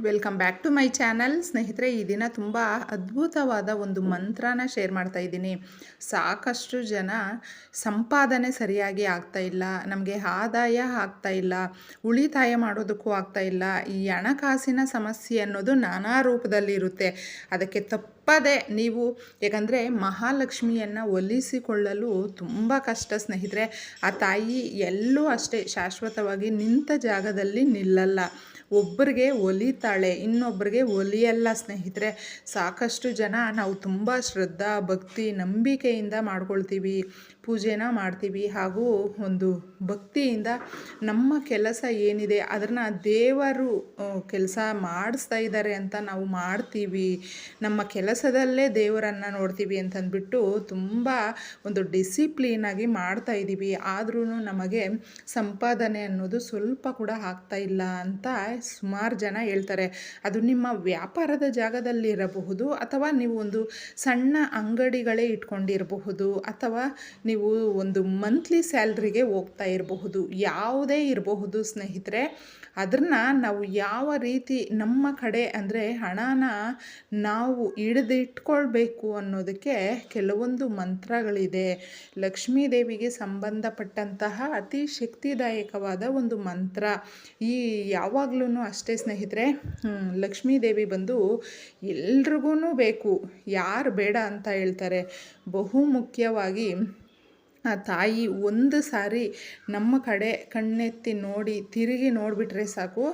Welcome back to my channel ಸ್ನೇಹಿತರೆ, ಈ ದಿನ ತುಂಬ ಅದ್ಭುತವಾದ ಒಂದು ಮಂತ್ರನ ಶೇರ್ ಮಾಡ್ತಾ ಇದ್ದೀನಿ. ಸಾಕಷ್ಟು ಜನ ಸಂಪಾದನೆ ಸರಿಯಾಗಿ ಆಗ್ತಾ ಇಲ್ಲ, ನಮಗೆ ಆದಾಯ ಆಗ್ತಾ ಇಲ್ಲ, ಉಳಿತಾಯ ಮಾಡೋದಕ್ಕೂ ಆಗ್ತಾ ಇಲ್ಲ. ಈ ಹಣಕಾಸಿನ ಸಮಸ್ಯೆ ಅನ್ನೋದು ನಾನಾ ರೂಪದಲ್ಲಿ ಇರುತ್ತೆ. ಅದಕ್ಕೆ ತಪ್ಪದೆ ನೀವು, ಯಾಕಂದರೆ ಮಹಾಲಕ್ಷ್ಮಿಯನ್ನು ಒಲಿಸಿಕೊಳ್ಳಲು ತುಂಬ ಕಷ್ಟ ಸ್ನೇಹಿತರೆ. ಆ ತಾಯಿ ಎಲ್ಲೂ ಅಷ್ಟೇ ಶಾಶ್ವತವಾಗಿ ನಿಂತ ಜಾಗದಲ್ಲಿ ನಿಲ್ಲಲ್ಲ. ಒಬ್ಬರಿಗೆ ಒಲಿತಾಳೆ, ಇನ್ನೊಬ್ಬರಿಗೆ ಒಲಿಯಲ್ಲ ಸ್ನೇಹಿತರೆ. ಸಾಕಷ್ಟು ಜನ ನಾವು ತುಂಬ ಶ್ರದ್ಧಾ, ಭಕ್ತಿ, ನಂಬಿಕೆಯಿಂದ ಮಾಡ್ಕೊಳ್ತೀವಿ, ಪೂಜೆನ ಮಾಡ್ತೀವಿ ಹಾಗೂ ಒಂದು ಭಕ್ತಿಯಿಂದ ನಮ್ಮ ಕೆಲಸ ಏನಿದೆ, ಅದನ್ನು ದೇವರು ಕೆಲಸ ಮಾಡಿಸ್ತಾ ಇದ್ದಾರೆ ಅಂತ ನಾವು ಮಾಡ್ತೀವಿ. ನಮ್ಮ ಕೆಲಸದಲ್ಲೇ ದೇವರನ್ನು ನೋಡ್ತೀವಿ ಅಂತಂದ್ಬಿಟ್ಟು ತುಂಬ ಒಂದು ಡಿಸಿಪ್ಲೀನಾಗಿ ಮಾಡ್ತಾ ಇದ್ದೀವಿ. ಆದ್ರೂ ನಮಗೆ ಸಂಪಾದನೆ ಅನ್ನೋದು ಸ್ವಲ್ಪ ಕೂಡ ಆಗ್ತಾ ಇಲ್ಲ ಅಂತ ಸುಮಾರು ಜನ ಹೇಳ್ತಾರೆ, ಅದು ನಿಮ್ಮ ವ್ಯಾಪಾರದ ಜಾಗದಲ್ಲಿರಬಹುದು ಅಥವಾ ನೀವು ಒಂದು ಸಣ್ಣ ಅಂಗಡಿಗಳೇ ಇಟ್ಕೊಂಡಿರಬಹುದು ಅಥವಾ ನೀವು ಒಂದು ಮಂತ್ಲಿ ಸ್ಯಾಲ್ರಿಗೆ ಹೋಗ್ತಾ ಇರಬಹುದು, ಯಾವುದೇ ಇರಬಹುದು ಸ್ನೇಹಿತರೆ. ಅದನ್ನು ನಾವು ಯಾವ ರೀತಿ, ನಮ್ಮ ಕಡೆ ಅಂದರೆ ಹಣನ ನಾವು ಹಿಡಿದಿಟ್ಕೊಳ್ಬೇಕು ಅನ್ನೋದಕ್ಕೆ ಕೆಲವೊಂದು ಮಂತ್ರಗಳಿದೆ. ಲಕ್ಷ್ಮೀ ದೇವಿಗೆ ಸಂಬಂಧಪಟ್ಟಂತಹ ಅತಿ ಶಕ್ತಿದಾಯಕವಾದ ಒಂದು ಮಂತ್ರ. ಈ ಯಾವಾಗಲೂ ಅಷ್ಟೇ ಸ್ನೇಹಿತರೆ ಲಕ್ಷ್ಮೀ ದೇವಿ ಬಂದು ಎಲ್ರಿಗೂ ಬೇಕು, ಯಾರು ಬೇಡ ಅಂತ ಹೇಳ್ತಾರೆ. ಬಹು ಮುಖ್ಯವಾಗಿ ಆ ತಾಯಿ ಒಂದು ಸಾರಿ ನಮ್ಮ ಕಡೆ ಕಣ್ಣೆತ್ತಿ ನೋಡಿ, ತಿರುಗಿ ನೋಡಿಬಿಟ್ರೆ ಸಾಕು.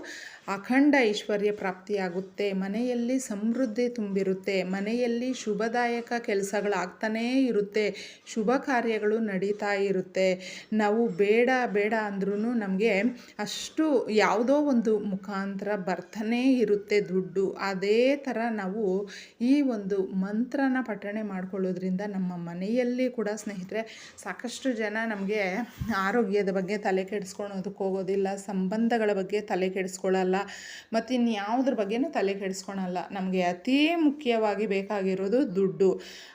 ಅಖಂಡ ಐಶ್ವರ್ಯ ಪ್ರಾಪ್ತಿಯಾಗುತ್ತೆ. ಮನೆಯಲ್ಲಿ ಸಮೃದ್ಧಿ ತುಂಬಿರುತ್ತೆ. ಮನೆಯಲ್ಲಿ ಶುಭದಾಯಕ ಕೆಲಸಗಳಾಗ್ತಾನೇ ಇರುತ್ತೆ. ಶುಭ ಕಾರ್ಯಗಳು ನಡೀತಾ ಇರುತ್ತೆ. ನಾವು ಬೇಡ ಬೇಡ ಅಂದ್ರೂ ನಮಗೆ ಅಷ್ಟು ಯಾವುದೋ ಒಂದು ಮುಖಾಂತರ ಬರ್ತಾನೇ ಇರುತ್ತೆ ದುಡ್ಡು. ಅದೇ ಥರ ನಾವು ಈ ಒಂದು ಮಂತ್ರನ ಪಠಣೆ ಮಾಡ್ಕೊಳ್ಳೋದ್ರಿಂದ ನಮ್ಮ ಮನೆಯಲ್ಲಿ ಕೂಡ ಸ್ನೇಹಿತರೆ ಸಾಕಷ್ಟು ಜನ ನಮಗೆ ಆರೋಗ್ಯದ ಬಗ್ಗೆ ತಲೆ ಕೆಡಿಸ್ಕೊಳೋದಕ್ಕೆ ಹೋಗೋದಿಲ್ಲ, ಸಂಬಂಧಗಳ ಬಗ್ಗೆ ತಲೆ ಕೆಡಿಸ್ಕೊಳ್ಳಲ್ಲ. ಮತ್ತು ಇನ್ಯಾವುದ್ರ ಬಗ್ಗೆನೂ ತಲೆ ಕೆಡಿಸ್ಕೊಳಲ್ಲ. ನಮಗೆ ಅತೀ ಮುಖ್ಯವಾಗಿ ಬೇಕಾಗಿರೋದು ದುಡ್ಡು.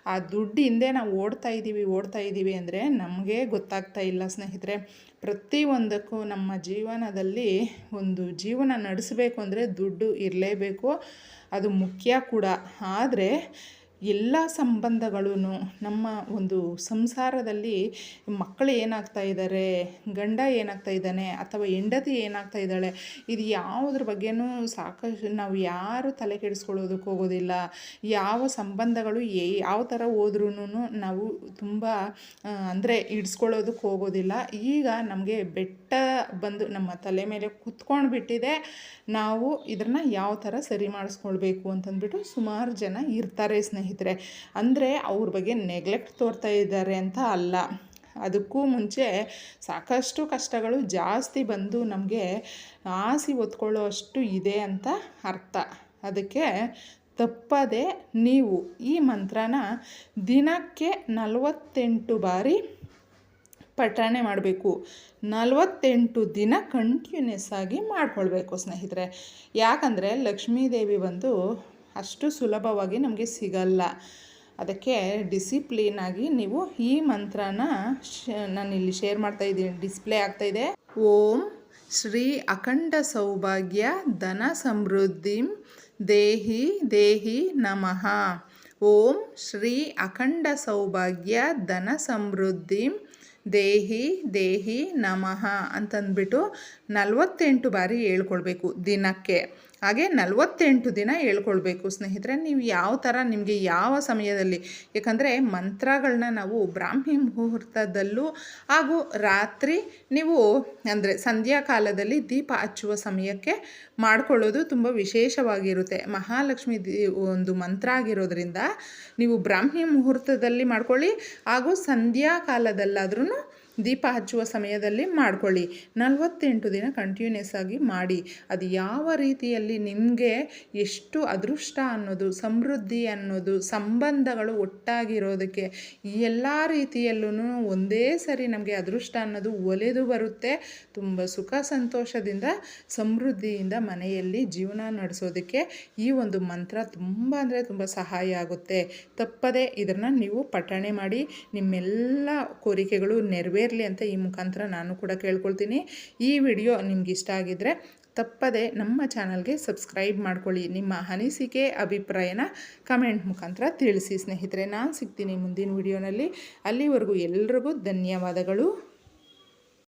ಆ ದುಡ್ಡು ಹಿಂದೆ ನಾವು ಓಡ್ತಾ ಇದ್ದೀವಿ ಓಡ್ತಾ ಇದ್ದೀವಿ ಅಂದರೆ ನಮಗೆ ಗೊತ್ತಾಗ್ತಾ ಇಲ್ಲ ಸ್ನೇಹಿತರೆ. ಪ್ರತಿಯೊಂದಕ್ಕೂ ನಮ್ಮ ಜೀವನದಲ್ಲಿ ಒಂದು ಜೀವನ ನಡೆಸಬೇಕು ಅಂದರೆ ದುಡ್ಡು ಇರಲೇಬೇಕು. ಅದು ಮುಖ್ಯ ಕೂಡ. ಆದರೆ ಎಲ್ಲ ಸಂಬಂಧಗಳೂ ನಮ್ಮ ಒಂದು ಸಂಸಾರದಲ್ಲಿ ಮಕ್ಕಳು ಏನಾಗ್ತಾ ಇದ್ದಾರೆ ಗಂಡ ಏನಾಗ್ತಾ ಇದ್ದಾನೆ ಅಥವಾ ಹೆಂಡತಿ ಏನಾಗ್ತಾ ಇದ್ದಾಳೆ, ಇದು ಯಾವುದ್ರ ಬಗ್ಗೆನೂ ಸಾಕಷ್ಟು ನಾವು ಯಾರು ತಲೆ ಕೆಡಿಸ್ಕೊಳ್ಳೋದಕ್ಕೆ ಹೋಗೋದಿಲ್ಲ. ಯಾವ ಸಂಬಂಧಗಳು ಏ ಯಾವ ಥರ ಹೋದ್ರೂ ನಾವು ತುಂಬ ಅಂದರೆ ಇಡ್ಸ್ಕೊಳ್ಳೋದಕ್ಕೆ ಹೋಗೋದಿಲ್ಲ. ಈಗ ನಮಗೆ ಬೆಟ್ಟ ಬಂದು ನಮ್ಮ ತಲೆ ಮೇಲೆ ಕುತ್ಕೊಂಡು ಬಿಟ್ಟಿದೆ, ನಾವು ಇದನ್ನು ಯಾವ ಥರ ಸರಿ ಮಾಡಿಸ್ಕೊಳ್ಬೇಕು ಅಂತಂದ್ಬಿಟ್ಟು ಸುಮಾರು ಜನ ಇರ್ತಾರೆ ಸ್ನೇಹಿತರೆ. ಅಂದರೆ ಅವ್ರ ಬಗ್ಗೆ ನೆಗ್ಲೆಕ್ಟ್ ತೋರ್ತಾ ಇದ್ದಾರೆ ಅಂತ ಅಲ್ಲ. ಅದಕ್ಕೂ ಮುಂಚೆ ಸಾಕಷ್ಟು ಕಷ್ಟಗಳು ಜಾಸ್ತಿ ಬಂದು ನಮಗೆ ಆಸಿ ಹೊತ್ಕೊಳ್ಳೋ ಅಷ್ಟು ಇದೆ ಅಂತ ಅರ್ಥ. ಅದಕ್ಕೆ ತಪ್ಪದೆ ನೀವು ಈ ಮಂತ್ರನ ದಿನಕ್ಕೆ ನಲವತ್ತೆಂಟು ಬಾರಿ ಪಠಣೆ ಮಾಡಬೇಕು. ನಲವತ್ತೆಂಟು ದಿನ ಕಂಟಿನ್ಯೂಸ್ ಆಗಿ ಮಾಡ್ಕೊಳ್ಬೇಕು ಸ್ನೇಹಿತರೆ. ಯಾಕಂದರೆ ಲಕ್ಷ್ಮೀದೇವಿ ಬಂದು ಅಷ್ಟು ಸುಲಭವಾಗಿ ನಮಗೆ ಸಿಗಲ್ಲ. ಅದಕ್ಕೆ ಡಿಸಿಪ್ಲೀನಾಗಿ ನೀವು ಈ ಮಂತ್ರನ ನಾನು ಇಲ್ಲಿ ಶೇರ್ ಮಾಡ್ತಾ ಇದ್ದೀನಿ. ಡಿಸ್ಪ್ಲೇ ಇದೆ. ಓಂ ಶ್ರೀ ಅಖಂಡ ಸೌಭಾಗ್ಯ ಧನ ಸಮೃದ್ಧಿ ದೇಹಿ ದೇಹಿ ನಮಃ. ಓಂ ಶ್ರೀ ಅಖಂಡ ಸೌಭಾಗ್ಯ ಧನ ಸಮೃದ್ಧಿ ದೇಹಿ ದೇಹಿ ನಮಃ ಅಂತಂದ್ಬಿಟ್ಟು ನಲವತ್ತೆಂಟು ಬಾರಿ ಹೇಳ್ಕೊಳ್ಬೇಕು ದಿನಕ್ಕೆ. ಹಾಗೆ ನಲವತ್ತೆಂಟು ದಿನ ಹೇಳ್ಕೊಳ್ಬೇಕು ಸ್ನೇಹಿತರೆ, ನೀವು ಯಾವ ಥರ ನಿಮಗೆ ಯಾವ ಸಮಯದಲ್ಲಿ ಯಾಕಂದರೆ ಮಂತ್ರಗಳನ್ನ ನಾವು ಬ್ರಾಹ್ಮಿ ಮುಹೂರ್ತದಲ್ಲೂ ಹಾಗೂ ರಾತ್ರಿ ನೀವು ಅಂದರೆ ಸಂಧ್ಯಾಕಾಲದಲ್ಲಿ ದೀಪ ಹಚ್ಚುವ ಸಮಯಕ್ಕೆ ಮಾಡಿಕೊಳ್ಳೋದು ತುಂಬ ವಿಶೇಷವಾಗಿರುತ್ತೆ. ಮಹಾಲಕ್ಷ್ಮಿ ಒಂದು ಮಂತ್ರ ಆಗಿರೋದ್ರಿಂದ ನೀವು ಬ್ರಾಹ್ಮಿ ಮುಹೂರ್ತದಲ್ಲಿ ಮಾಡ್ಕೊಳ್ಳಿ ಹಾಗೂ ಸಂಧ್ಯಾ Ana. ದೀಪ ಹಚ್ಚುವ ಸಮಯದಲ್ಲಿ ಮಾಡಿಕೊಳ್ಳಿ. ನಲವತ್ತೆಂಟು ದಿನ ಕಂಟಿನ್ಯೂಸ್ ಆಗಿ ಮಾಡಿ. ಅದು ಯಾವ ರೀತಿಯಲ್ಲಿ ನಿಮಗೆ ಎಷ್ಟು ಅದೃಷ್ಟ ಅನ್ನೋದು, ಸಮೃದ್ಧಿ ಅನ್ನೋದು, ಸಂಬಂಧಗಳು ಒಟ್ಟಾಗಿರೋದಕ್ಕೆ ಎಲ್ಲ ರೀತಿಯಲ್ಲೂ ಒಂದೇ ಸರಿ ನಮಗೆ ಅದೃಷ್ಟ ಅನ್ನೋದು ಒಲೆದು ಬರುತ್ತೆ. ತುಂಬ ಸುಖ ಸಂತೋಷದಿಂದ, ಸಮೃದ್ಧಿಯಿಂದ ಮನೆಯಲ್ಲಿ ಜೀವನ ನಡೆಸೋದಕ್ಕೆ ಈ ಒಂದು ಮಂತ್ರ ತುಂಬ ಅಂದರೆ ತುಂಬ ಸಹಾಯ ಆಗುತ್ತೆ. ತಪ್ಪದೇ ಇದನ್ನು ನೀವು ಪಠಣೆ ಮಾಡಿ, ನಿಮ್ಮೆಲ್ಲ ಕೋರಿಕೆಗಳು ನೆರವೇರಲಿ ಅಂತ ಈ ಮುಖಾಂತರ ನಾನು ಕೂಡ ಕೇಳ್ಕೊಳ್ತೀನಿ. ಈ ವಿಡಿಯೋ ನಿಮ್ಗೆ ಇಷ್ಟ ಆಗಿದ್ದರೆ ತಪ್ಪದೆ ನಮ್ಮ ಚಾನಲ್ಗೆ ಸಬ್ಸ್ಕ್ರೈಬ್ ಮಾಡ್ಕೊಳ್ಳಿ. ನಿಮ್ಮ ಅನಿಸಿಕೆ, ಅಭಿಪ್ರಾಯನ ಕಮೆಂಟ್ ಮುಖಾಂತರ ತಿಳಿಸಿ ಸ್ನೇಹಿತರೆ. ನಾನು ಸಿಗ್ತೀನಿ ಮುಂದಿನ ವಿಡಿಯೋನಲ್ಲಿ. ಅಲ್ಲಿವರೆಗೂ ಎಲ್ರಿಗೂ ಧನ್ಯವಾದಗಳು.